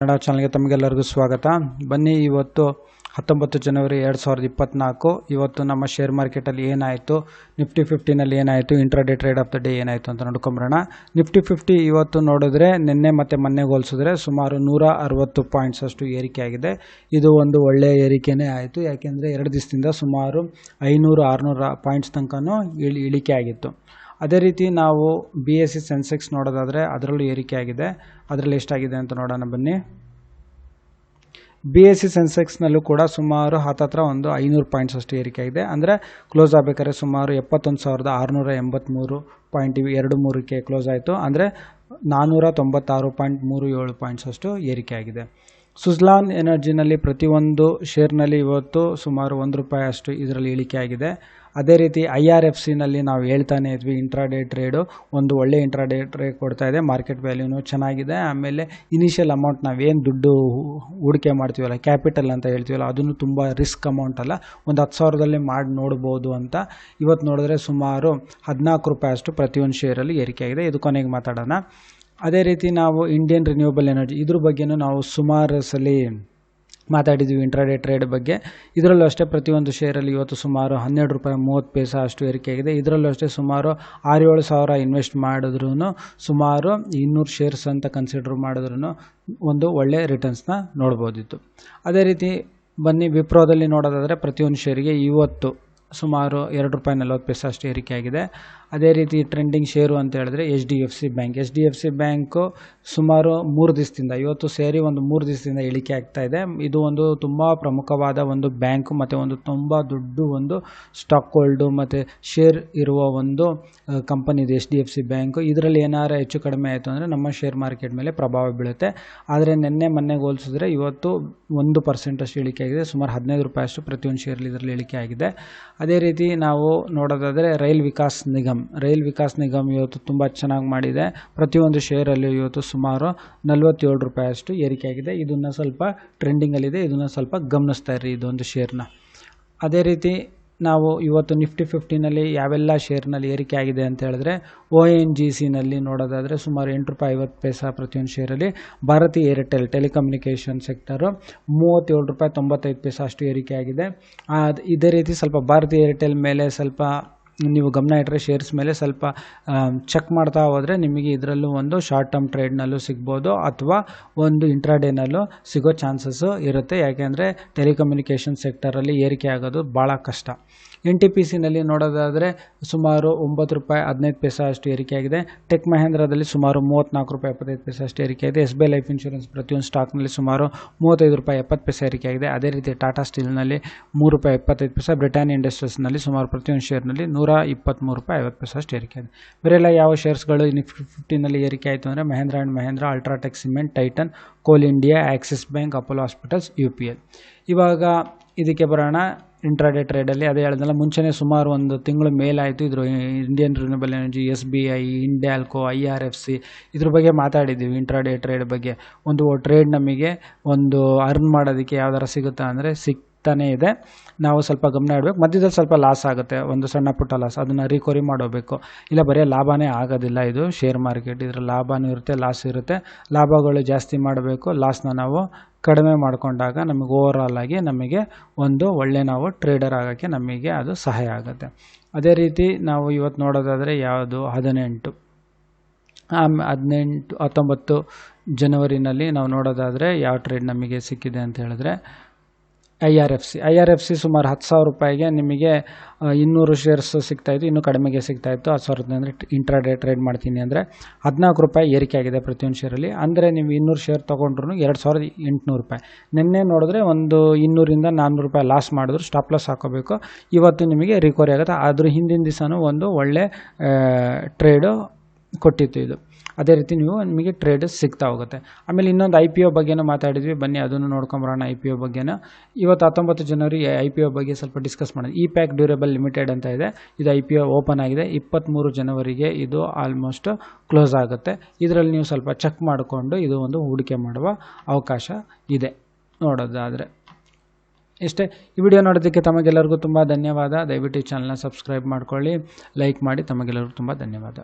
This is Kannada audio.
ಕನ್ನಡ ಚಾನಲ್ಗೆ ತಮಗೆಲ್ಲರಿಗೂ ಸ್ವಾಗತ. ಬನ್ನಿ, ಇವತ್ತು ಹತ್ತೊಂಬತ್ತು ಜನವರಿ ಎರಡು ಸಾವಿರದ ಇಪ್ಪತ್ತ್ನಾಲ್ಕು ಇವತ್ತು ನಮ್ಮ ಶೇರ್ ಮಾರ್ಕೆಟಲ್ಲಿ ಏನಾಯಿತು? ನಿಫ್ಟಿ ಫಿಫ್ಟಿನಲ್ಲಿ ಏನಾಯಿತು? Intraday trade of the day ಏನಾಯಿತು ಅಂತ ನೋಡ್ಕೊಂಬರೋಣ. ನಿಫ್ಟಿ ಫಿಫ್ಟಿ ಇವತ್ತು ನೋಡಿದ್ರೆ, ನಿನ್ನೆ ಮತ್ತು ಮೊನ್ನೆ ಹೋಲಿಸಿದ್ರೆ ಸುಮಾರು ನೂರ ಅರವತ್ತು ಪಾಯಿಂಟ್ಸ್ ಅಷ್ಟು ಏರಿಕೆ ಆಗಿದೆ. ಇದು ಒಂದು ಒಳ್ಳೆಯ ಏರಿಕೆನೇ ಆಯಿತು. ಯಾಕೆಂದರೆ ಎರಡು ದಿವಸದಿಂದ ಸುಮಾರು ಐನೂರು ಆರುನೂರು ಪಾಯಿಂಟ್ಸ್ ತನಕನೂ ಇಳಿ, ಇಳಿಕೆ ಆಗಿತ್ತು. ಅದೇ ರೀತಿ ನಾವು ಬಿ ಎಸ್ ಸಿ ಸೆನ್ಸೆಕ್ಸ್ ನೋಡೋದಾದರೆ ಅದರಲ್ಲೂ ಏರಿಕೆ ಆಗಿದೆ ಅದರಲ್ಲಿ ಎಷ್ಟಾಗಿದೆ ಅಂತ ನೋಡೋಣ ಬನ್ನಿ. ಬಿ ಎಸ್ ಸಿ ಸೆನ್ಸೆಕ್ಸ್ನಲ್ಲೂ ಕೂಡ ಸುಮಾರು ಹತ್ತತ್ರ ಒಂದು ಐನೂರು ಪಾಯಿಂಟ್ಸ್ ಅಷ್ಟು ಏರಿಕೆ ಆಗಿದೆ ಅಂದರೆ ಕ್ಲೋಸ್ ಆಗಬೇಕಾದ್ರೆ ಸುಮಾರು ಎಪ್ಪತ್ತೊಂದು ಸಾವಿರದ ಆರುನೂರ ಎಂಬತ್ತ್ಮೂರು ಪಾಯಿಂಟ್ ಎರಡು ಮೂರಕ್ಕೆ ಕ್ಲೋಸ್ ಆಯಿತು. ಅಂದರೆ ನಾನ್ನೂರ ತೊಂಬತ್ತಾರು ಪಾಯಿಂಟ್ ಮೂರು ಏಳು ಪಾಯಿಂಟ್ಸ್ ಅಷ್ಟು ಏರಿಕೆ ಆಗಿದೆ ಸುಜ್ಲಾನ್ ಎನರ್ಜಿನಲ್ಲಿ ಪ್ರತಿಯೊಂದು ಶೇರ್ನಲ್ಲಿ ಇವತ್ತು ಸುಮಾರು ಒಂದು ರೂಪಾಯಿ ಅಷ್ಟು ಇದರಲ್ಲಿ ಇಳಿಕೆ ಆಗಿದೆ ಅದೇ ರೀತಿ ಐ ಆರ್ ಎಫ್ ಸಿನಲ್ಲಿ ನಾವು ಹೇಳ್ತಾನೆ ಇದ್ವಿ ಇಂಟ್ರಾಡೇ ಟ್ರೇಡು ಒಂದು ಒಳ್ಳೆ ಇಂಟ್ರಾಡೇ ಟ್ರೇಡ್ ಕೊಡ್ತಾ ಇದೆ ಮಾರ್ಕೆಟ್ ವ್ಯಾಲ್ಯೂನು ಚೆನ್ನಾಗಿದೆ, ಆಮೇಲೆ ಇನಿಷಿಯಲ್ ಅಮೌಂಟ್ ನಾವೇನು ದುಡ್ಡು ಹೂಡಿಕೆ ಮಾಡ್ತೀವಲ್ಲ ಕ್ಯಾಪಿಟಲ್ ಅಂತ ಹೇಳ್ತೀವಲ್ಲ, ಅದನ್ನು ತುಂಬ ರಿಸ್ಕ್ ಅಮೌಂಟ್ ಅಲ್ಲ, ಒಂದು ಹತ್ತು ಸಾವಿರದಲ್ಲಿ ಮಾಡಿ ನೋಡ್ಬೋದು ಅಂತ. ಇವತ್ತು ನೋಡಿದ್ರೆ ಸುಮಾರು ಹದಿನಾಲ್ಕು ರೂಪಾಯಿ ಅಷ್ಟು ಪ್ರತಿಯೊಂದು ಶೇರಲ್ಲಿ ಏರಿಕೆ ಆಗಿದೆ ಇದು ಕೊನೆಗೆ ಮಾತಾಡೋಣ. ಅದೇ ರೀತಿ ನಾವು ಇಂಡಿಯನ್ ರಿನ್ಯೂವಬಲ್ ಎನರ್ಜಿ ಇದ್ರ ಬಗ್ಗೆನೂ ನಾವು ಸುಮಾರು ಸಲ ಮಾತಾಡಿದ್ವಿ ಇಂಟ್ರಾಡೇ ಟ್ರೇಡ್ ಬಗ್ಗೆ. ಇದರಲ್ಲೂ ಅಷ್ಟೇ ಪ್ರತಿಯೊಂದು ಶೇರಲ್ಲಿ ಇವತ್ತು ಸುಮಾರು ಹನ್ನೆರಡು ರೂಪಾಯಿ ಮೂವತ್ತು ಪೈಸ ಅಷ್ಟು ಏರಿಕೆ ಆಗಿದೆ. ಇದರಲ್ಲೂ ಅಷ್ಟೇ ಸುಮಾರು ಆರು ಏಳು ಸಾವಿರ ಇನ್ವೆಸ್ಟ್ ಮಾಡಿದ್ರೂ ಸುಮಾರು ಇನ್ನೂರು ಶೇರ್ಸ್ ಅಂತ ಕನ್ಸಿಡರ್ ಮಾಡಿದ್ರೂ ಒಂದು ಒಳ್ಳೆ ರಿಟರ್ನ್ಸ್ನ ನೋಡ್ಬೋದಿತ್ತು. ಅದೇ ರೀತಿ ಬನ್ನಿ ವಿಪ್ರೋದಲ್ಲಿ ನೋಡೋದಾದರೆ ಪ್ರತಿಯೊಂದು ಶೇರಿಗೆ ಇವತ್ತು ಸುಮಾರು ಎರಡು ರೂಪಾಯಿ ನಲ್ವತ್ತು ಪೈಸೆ ಅಷ್ಟು ಏರಿಕೆ ಆಗಿದೆ. ಅದೇ ರೀತಿ ಟ್ರೆಂಡಿಂಗ್ ಶೇರು ಅಂತ ಹೇಳಿದ್ರೆ H D F C bank H D F C bank ಸುಮಾರು ಮೂರು ದಿವಸದಿಂದ, ಇವತ್ತು ಸೇರಿ ಒಂದು ಮೂರು ದಿವಸದಿಂದ ಇಳಿಕೆ ಆಗ್ತಾ ಇದೆ. ಇದು ಒಂದು ತುಂಬ ಪ್ರಮುಖವಾದ ಒಂದು ಬ್ಯಾಂಕು ಮತ್ತು ಒಂದು ತುಂಬ ದೊಡ್ಡ ಒಂದು ಸ್ಟಾಕ್ ಹೋಲ್ಡು ಮತ್ತು ಶೇರ್ ಇರುವ ಒಂದು ಕಂಪನಿ ಇದೆ H D F C bank ಇದರಲ್ಲಿ ಏನಾರು ಹೆಚ್ಚು ಕಡಿಮೆ ಆಯಿತು ಅಂದರೆ ನಮ್ಮ ಶೇರ್ ಮಾರ್ಕೆಟ್ ಮೇಲೆ ಪ್ರಭಾವ ಬೀಳುತ್ತೆ. ಆದರೆ ನಿನ್ನೆ ಮೊನ್ನೆಗೆ ಹೋಲಿಸಿದ್ರೆ ಇವತ್ತು ಒಂದು ಪರ್ಸೆಂಟಷ್ಟು ಇಳಿಕೆ ಆಗಿದೆ. ಸುಮಾರು ಹದಿನೈದು ರೂಪಾಯಿ ಅಷ್ಟು ಪ್ರತಿಯೊಂದು ಶೇರ್ಲಿ ಇದರಲ್ಲಿ ಇಳಿಕೆ ಆಗಿದೆ. ಅದೇ ರೀತಿ ನಾವು ನೋಡೋದಾದರೆ ರೈಲ್ ವಿಕಾಸ್ ನಿಗಮ್. ರೈಲ್ ವಿಕಾಸ್ ನಿಗಮ್ ಇವತ್ತು ತುಂಬ ಚೆನ್ನಾಗಿ ಮಾಡಿದೆ. ಪ್ರತಿಯೊಂದು ಶೇರಲ್ಲೂ ಇವತ್ತು ಸುಮಾರು ನಲವತ್ತೇಳು ರೂಪಾಯಿ ಅಷ್ಟು ಏರಿಕೆ ಆಗಿದೆ ಇದನ್ನು ಸ್ವಲ್ಪ ಟ್ರೆಂಡಿಂಗಲ್ಲಿದೆ ಇದನ್ನು ಸ್ವಲ್ಪ ಗಮನಿಸ್ತಾ ಇರಿ ಇದೊಂದು ಶೇರ್ನ. ಅದೇ ರೀತಿ ನಾವು ಇವತ್ತು ನಿಫ್ಟಿ ಫಿಫ್ಟಿನಲ್ಲಿ ಯಾವೆಲ್ಲ ಶೇರ್ನಲ್ಲಿ ಏರಿಕೆ ಆಗಿದೆ ಅಂತ ಹೇಳಿದ್ರೆ ಒ ಎನ್ ಜಿ ಸಿನಲ್ಲಿ ನೋಡೋದಾದರೆ ಸುಮಾರು ಎಂಟು ರೂಪಾಯಿ ಐವತ್ತು ಪೈಸಾ ಪ್ರತಿಯೊಂದು ಶೇರಲ್ಲಿ ಭಾರತಿ ಏರ್ಟೆಲ್ ಟೆಲಿಕಮ್ಯುನಿಕೇಷನ್ ಸೆಕ್ಟರು ಮೂವತ್ತೇಳು ರೂಪಾಯಿ ತೊಂಬತ್ತೈದು ಪೈಸಾ ಅಷ್ಟು ಏರಿಕೆ ಆಗಿದೆ. ಇದೇ ರೀತಿ ಸ್ವಲ್ಪ ಭಾರತಿ ಏರ್ಟೆಲ್ ಮೇಲೆ ಸ್ವಲ್ಪ ನೀವು ಗಮನ ಇಟ್ಟರೆ ಶೇರ್ಸ್ ಮೇಲೆ ಸ್ವಲ್ಪ ಚೆಕ್ ಮಾಡ್ತಾ ಹೋದರೆ ನಿಮಗೆ ಇದರಲ್ಲೂ ಒಂದು ಶಾರ್ಟ್ ಟರ್ಮ್ ಟ್ರೇಡ್ನಲ್ಲೂ ಸಿಗ್ಬೋದು ಅಥವಾ ಒಂದು ಇಂಟ್ರಾಡೇನಲ್ಲೂ ಸಿಗೋ ಚಾನ್ಸಸ್ಸು ಇರುತ್ತೆ. ಯಾಕೆಂದರೆ ಟೆಲಿಕಮ್ಯುನಿಕೇಷನ್ ಸೆಕ್ಟರಲ್ಲಿ ಏರಿಕೆ ಆಗೋದು ಭಾಳ ಕಷ್ಟ. ಎನ್ ಟಿ ಪಿ ಸಿನಲ್ಲಿ ನೋಡೋದಾದರೆ ಸುಮಾರು ಒಂಬತ್ತು ರೂಪಾಯಿ ಹದಿನೈದು ಪೈಸಾ ಅಷ್ಟು ಏರಿಕೆಯಾಗಿದೆ. ಟೆಕ್ ಮಹೇಂದ್ರದಲ್ಲಿ ಸುಮಾರು ಮೂವತ್ತ್ನಾಲ್ಕು ರೂಪಾಯಿ ಎಪ್ಪತ್ತೈದು ಪೈಸೆ ಅಷ್ಟು ಏರಿಕೆ ಆಗಿದೆ S B I life insurance ಪ್ರತಿಯೊಂದು ಸ್ಟಾಕ್ನಲ್ಲಿ ಸುಮಾರು ಮೂವತ್ತೈದು ರೂಪಾಯಿ ಎಪ್ಪತ್ತು ಪೈಸೆ ಏರಿಕೆ ಆಗಿದೆ ಅದೇ ರೀತಿ ಟಾಟಾ ಸ್ಟೀಲ್ನಲ್ಲಿ ಮೂರು ರೂಪಾಯಿ ಎಪ್ಪತ್ತೈದು ಪೈಸಾ ಬ್ರಿಟಾನಿಯಾ ಇಂಡಸ್ಟ್ರೀಸ್ನಲ್ಲಿ ಸುಮಾರು ಪ್ರತಿಯೊಂದು ಶೇರ್ನಲ್ಲಿ ನೂರ ಇಪ್ಪತ್ತ್ಮೂರು ರೂಪಾಯಿ ಐವತ್ತು ಪೈಸೆ ಅಷ್ಟು ಏರಿಕೆ ಆಗಿದೆ ಬೇರೆಲ್ಲ ಯಾವ ಶೇರ್ಸ್ಗಳು ನಿಫ್ಟಿ ಫಿಫ್ಟಿನಲ್ಲಿ ಏರಿಕೆ ಆಯಿತು ಅಂದರೆ Mahindra and Mahindra UltraTech cement Titan Coal India Axis bank Apollo hospitals U P L ಇವಾಗ ಇದಕ್ಕೆ ಬರೋಣ. ಇಂಟ್ರಾಡೇ ಟ್ರೇಡಲ್ಲಿ ಅದೇ ಹೇಳಿದ್ನಲ್ಲ ಮುಂಚೆನೇ ಸುಮಾರು ಒಂದು ತಿಂಗಳು ಮೇಲಾಯಿತು ಇದ್ರ Indian renewable energy S B I Hindalco I R F C ಇದ್ರ ಬಗ್ಗೆ ಮಾತಾಡಿದ್ದೀವಿ ಇಂಟ್ರಾಡೇ ಟ್ರೇಡ್ ಬಗ್ಗೆ. ಒಂದು ಟ್ರೇಡ್ ನಮಗೆ ಒಂದು ಅರ್ನ್ ಮಾಡೋದಕ್ಕೆ ಯಾವ್ದಾರ ಸಿಗುತ್ತಾ ಅಂದರೆ ಸಿಗ್ತಾನೇ ಇದೆ. ನಾವು ಸ್ವಲ್ಪ ಗಮನ ಇಡಬೇಕು. ಮಧ್ಯದಲ್ಲಿ ಸ್ವಲ್ಪ ಲಾಸ್ ಆಗುತ್ತೆ, ಒಂದು ಸಣ್ಣ ಪುಟ್ಟ ಲಾಸ್ ಅದನ್ನು ರಿಕವರಿ ಮಾಡೋಬೇಕು. ಇಲ್ಲ, ಬರೀ ಲಾಭನೇ ಆಗೋದಿಲ್ಲ ಇದು. ಶೇರ್ ಮಾರ್ಕೆಟ್ ಇದರ ಲಾಭನೂ ಇರುತ್ತೆ ಲಾಸ್ ಇರುತ್ತೆ. ಲಾಭಗಳು ಜಾಸ್ತಿ ಮಾಡಬೇಕು. ಲಾಸ್ನ ನಾವು ಕಡಿಮೆ ಮಾಡಿಕೊಂಡಾಗ ನಮಗೆ ಓವರಾಲ್ ಆಗಿ ನಮಗೆ ಒಂದು ಒಳ್ಳೆ ನಾವು ಟ್ರೇಡರ್ ಆಗೋಕ್ಕೆ ನಮಗೆ ಅದು ಸಹಾಯ ಆಗುತ್ತೆ. ಅದೇ ರೀತಿ ನಾವು ಇವತ್ತು ನೋಡೋದಾದರೆ ಯಾವುದು? ಹದಿನೆಂಟು. ಹದಿನೆಂಟು, ಹತ್ತೊಂಬತ್ತು ಜನವರಿನಲ್ಲಿ ನಾವು ನೋಡೋದಾದರೆ ಯಾವ ಟ್ರೇಡ್ ನಮಗೆ ಸಿಕ್ಕಿದೆ ಅಂತ ಹೇಳಿದ್ರೆ I R F C. I R F C ಸುಮಾರು ಹತ್ತು ಸಾವಿರ ರೂಪಾಯಿಗೆ ನಿಮಗೆ ಇನ್ನೂರು ಶೇರ್ಸ್ ಸಿಗ್ತಾಯಿತ್ತು ಇನ್ನೂ ಕಡಿಮೆಗೆ ಸಿಗ್ತಾಯಿತ್ತು ಹತ್ತು ಸಾವಿರದ ಅಂದರೆ ಇಂಟ್ರಾಡೇ ಟ್ರೇಡ್ ಮಾಡ್ತೀನಿ ಅಂದರೆ ಹದಿನಾಲ್ಕು ರೂಪಾಯಿ ಏರಿಕೆ ಆಗಿದೆ ಪ್ರತಿಯೊಂದು ಶೇರಲ್ಲಿ ಅಂದರೆ ನೀವು ಇನ್ನೂರು ಶೇರ್ ತೊಗೊಂಡ್ರು ಎರಡು ಸಾವಿರದ ಎಂಟುನೂರು ರೂಪಾಯಿ. ನಿನ್ನೆ ನೋಡಿದ್ರೆ ಒಂದು ಇನ್ನೂರಿಂದ ನಾನ್ನೂರು ರೂಪಾಯಿ ಲಾಸ್ ಮಾಡಿದ್ರು ಸ್ಟಾಪ್ ಲಾಸ್ ಹಾಕೋಬೇಕು. ಇವತ್ತು ನಿಮಗೆ ರಿಕವರಿ ಆಗುತ್ತೆ. ಆದರೂ ಹಿಂದಿನ ದಿವಸನೂ ಒಂದು ಒಳ್ಳೆ ಟ್ರೇಡು ಕೊಟ್ಟಿತ್ತು ಇದು. ಅದೇ ರೀತಿ ನೀವು ನಿಮಗೆ ಟ್ರೇಡ್ ಸಿಗ್ತಾ ಹೋಗುತ್ತೆ. ಆಮೇಲೆ ಇನ್ನೊಂದು ಐ ಪಿ ಒ ಬಗ್ಗೆನೂ ಮಾತಾಡಿದ್ವಿ. ಬನ್ನಿ, ಅದನ್ನು ನೋಡ್ಕೊಂಬರೋಣ ಐ ಪಿ ಒ ಬಗ್ಗೆನ. ಇವತ್ತು ಹತ್ತೊಂಬತ್ತು ಜನವರಿ ಐ ಪಿ ಒ ಬಗ್ಗೆ ಸ್ವಲ್ಪ ಡಿಸ್ಕಸ್ ಮಾಡೋದು ಇ ಪ್ಯಾಕ್ ಡ್ಯೂರೇಬಲ್ ಲಿಮಿಟೆಡ್ ಅಂತ ಇದೆ. ಇದು ಐ ಪಿ ಒ ಓಪನ್ ಆಗಿದೆ. ಇಪ್ಪತ್ತ್ಮೂರು ಜನವರಿಗೆ ಇದು ಆಲ್ಮೋಸ್ಟ್ ಕ್ಲೋಸ್ ಆಗುತ್ತೆ. ಇದರಲ್ಲಿ ನೀವು ಸ್ವಲ್ಪ ಚೆಕ್ ಮಾಡಿಕೊಂಡು ಇದು ಒಂದು ಹೂಡಿಕೆ ಮಾಡುವ ಅವಕಾಶ ಇದೆ. ನೋಡೋದಾದರೆ. ಇಷ್ಟೇ ಈ ವಿಡಿಯೋ ನೋಡೋದಕ್ಕೆ ತಮಗೆಲ್ಲರಿಗೂ ತುಂಬ ಧನ್ಯವಾದ. ದಯವಿಟ್ಟು ಈ ಚಾನಲ್ನ ಸಬ್ಸ್ಕ್ರೈಬ್ ಮಾಡ್ಕೊಳ್ಳಿ. ಲೈಕ್ ಮಾಡಿ. ತಮಗೆಲ್ಲರಿಗೂ ತುಂಬ ಧನ್ಯವಾದ.